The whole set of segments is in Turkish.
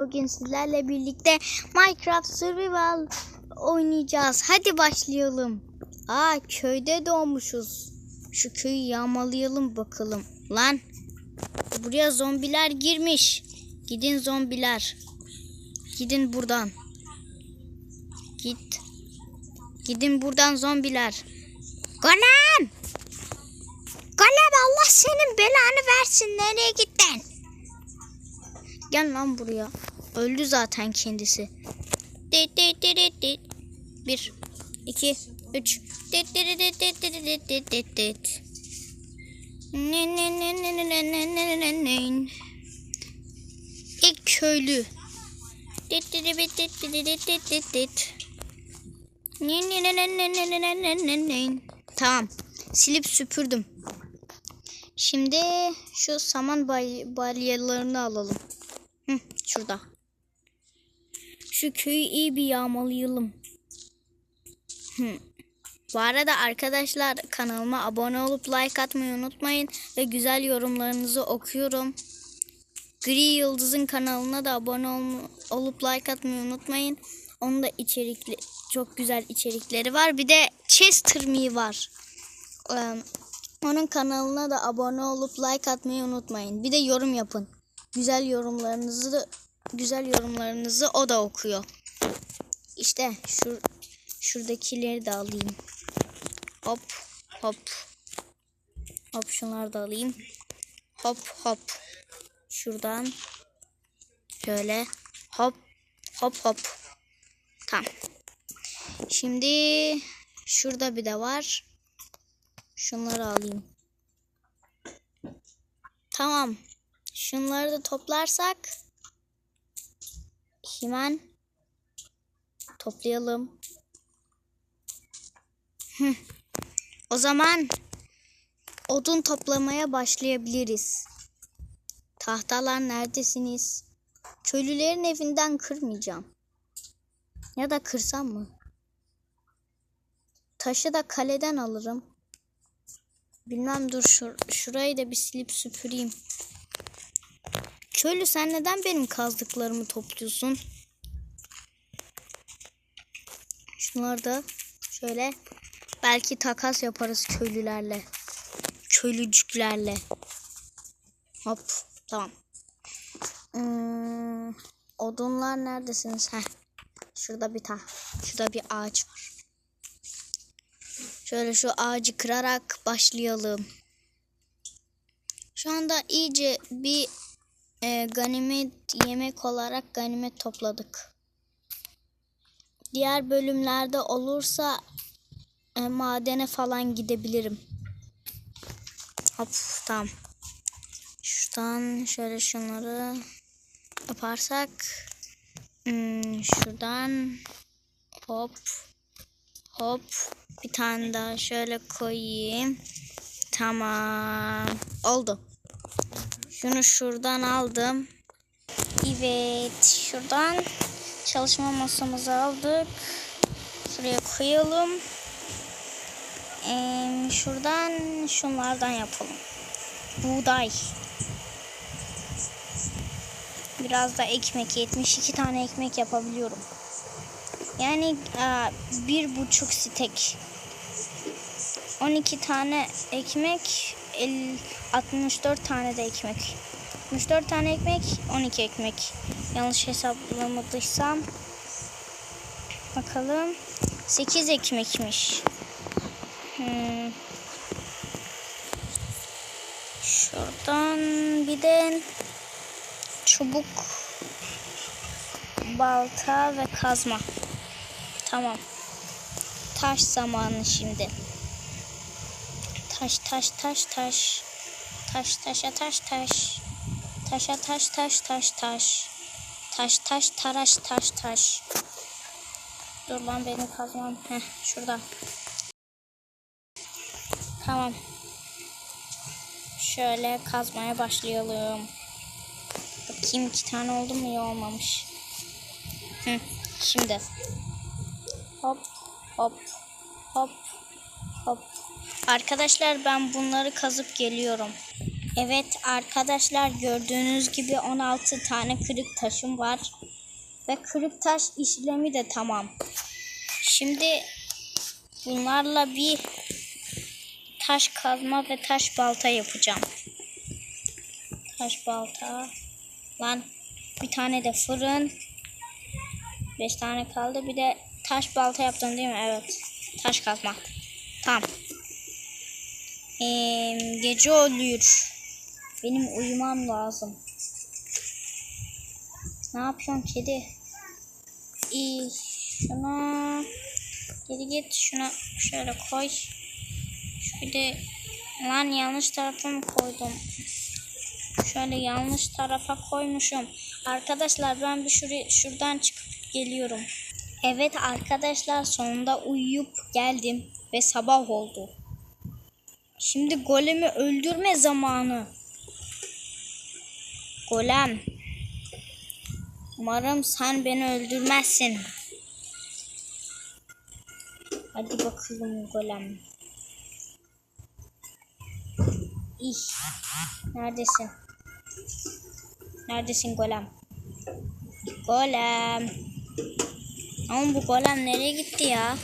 Bugün sizlerle birlikte Minecraft Survival oynayacağız. Hadi başlayalım. Aa köyde doğmuşuz. Şu köyü yağmalayalım bakalım. Lan buraya zombiler girmiş. Gidin zombiler. Gidin buradan. Git. Gidin buradan zombiler. Golem! Golem Allah senin belanı versin. Nereye gittin? Gel lan buraya. Öldü zaten kendisi. Dit dit dit dit dit. Bir, iki, üç. Dit dit dit dit dit dit dit dit. Ne ne ne ne ne ne ne ne ne ne. İlk köylü. Dit dit dit dit dit dit dit dit dit. Ne ne ne ne ne ne ne ne ne ne ne. Tamam. Silip süpürdüm. Şimdi şu saman bal- balyalarını alalım. Hı, şurada. Şu köyü iyi bir yağmalayalım. Bu arada arkadaşlar kanalıma abone olup like atmayı unutmayın ve güzel yorumlarınızı okuyorum. Gri Yıldız'ın kanalına da abone ol- olup like atmayı unutmayın. Onun da içerikli çok güzel içerikleri var. Bir de Chester Me var. Ee, onun kanalına da abone olup like atmayı unutmayın. Bir de yorum yapın. Güzel yorumlarınızı güzel yorumlarınızı o da okuyor. İşte şu şuradakileri de alayım. Hop hop. Hop şunları da alayım. Hop hop. Şuradan şöyle hop hop hop. Tamam. Şimdi şurada bir de var. Şunları alayım. Tamam. Şunları da toplarsak hemen toplayalım. O zaman odun toplamaya başlayabiliriz. Tahtalar neredesiniz? Köylülerin evinden kırmayacağım. Ya da kırsam mı? Taşı da kaleden alırım. Bilmem dur şur şurayı da bir silip süpüreyim. Köylü sen neden benim kazdıklarımı topluyorsun? Şunları da şöyle belki takas yaparız köylülerle. Köylücüklerle. Hop tamam. Hmm, odunlar neredesiniz? Heh. Şurada bir ta şurada bir ağaç var. Şöyle şu ağacı kırarak başlayalım. Şu anda iyice bir e, ganimet yemek olarak ganimet topladık. Diğer bölümlerde olursa e, madene falan gidebilirim. Hop tamam. Şuradan şöyle şunları yaparsak hmm, şuradan hop hop bir tane daha şöyle koyayım. Tamam. Oldu. Şunu şuradan aldım. Evet. Şuradan çalışma masamızı aldık. Şuraya koyalım. Ee, şuradan şunlardan yapalım. Buğday. Biraz da ekmek. 72 tane ekmek yapabiliyorum. Yani bir buçuk stek. 12 tane ekmek, 50, 64 tane de ekmek. 64 tane ekmek, 12 ekmek. Yanlış hesaplamadıysam. Bakalım. 8 ekmekmiş. Hmm. Şuradan bir de çubuk, balta ve kazma. Tamam. Taş zamanı şimdi. Taş taş taş taş. Taş taşa taş taş. Taşa taş taş taş taş. Taş taş taraş taş taş. Dur lan beni kazmam. Heh şurada. Tamam. Şöyle kazmaya başlayalım. Bakayım iki tane oldu mu? İyi olmamış. Hı, şimdi. Hop hop hop hop. Arkadaşlar ben bunları kazıp geliyorum. Evet arkadaşlar gördüğünüz gibi 16 tane kırık taşım var. Ve kırık taş işlemi de tamam. Şimdi bunlarla bir taş kazma ve taş balta yapacağım. Taş balta. Lan bir tane de fırın. 5 tane kaldı. Bir de taş balta yaptım değil mi? Evet. Taş kazma. Tamam. Ee, gece oluyor. Benim uyumam lazım. Ne yapıyorsun kedi? İyi. Şuna geri git. Şuna şöyle koy. Bir de lan yanlış tarafa mı koydum? Şöyle yanlış tarafa koymuşum. Arkadaşlar ben bir şuraya, şuradan çıkıp geliyorum. Evet arkadaşlar sonunda uyuyup geldim ve sabah oldu. Şimdi golemi öldürme zamanı. Golem. Umarım sen beni öldürmezsin. Hadi bakalım golem. İh. Neredesin? Neredesin golem? Golem. Ama bu golem nereye gitti ya?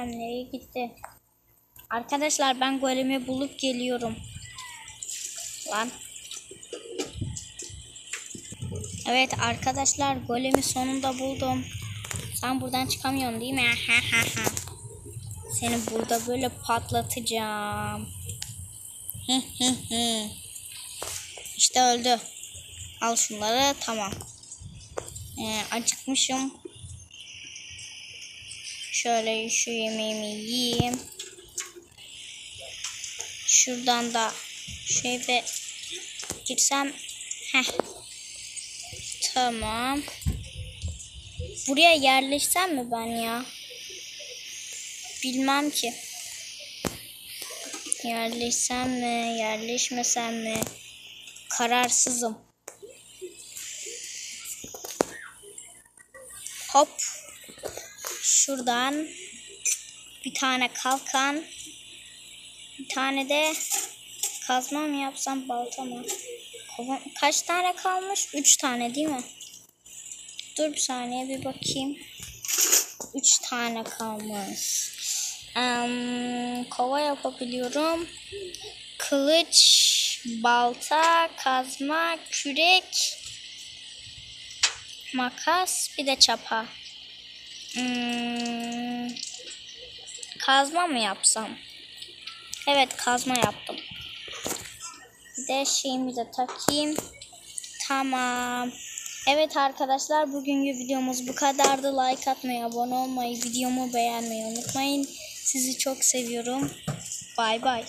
Golem nereye gitti? Arkadaşlar ben golemi bulup geliyorum. Lan. Evet arkadaşlar golemi sonunda buldum. Sen buradan çıkamıyorsun değil mi? Seni burada böyle patlatacağım. işte öldü. Al şunları tamam. Ee, acıkmışım. Şöyle şu yemeğimi yiyeyim. Şuradan da şu eve girsem. Heh. Tamam. Buraya yerleşsem mi ben ya? Bilmem ki. Yerleşsem mi, yerleşmesem mi? Kararsızım. Hop. Şuradan bir tane kalkan. Bir tane de kazma mı yapsam balta mı? Kaç tane kalmış? Üç tane değil mi? Dur bir saniye bir bakayım. Üç tane kalmış. Em, kova yapabiliyorum. Kılıç, balta, kazma, kürek, makas, bir de çapa. Hmm, kazma mı yapsam? Evet kazma yaptım. Bir de şeyimi de takayım. Tamam. Evet arkadaşlar bugünkü videomuz bu kadardı. Like atmayı, abone olmayı, videomu beğenmeyi unutmayın. Sizi çok seviyorum. Bay bay.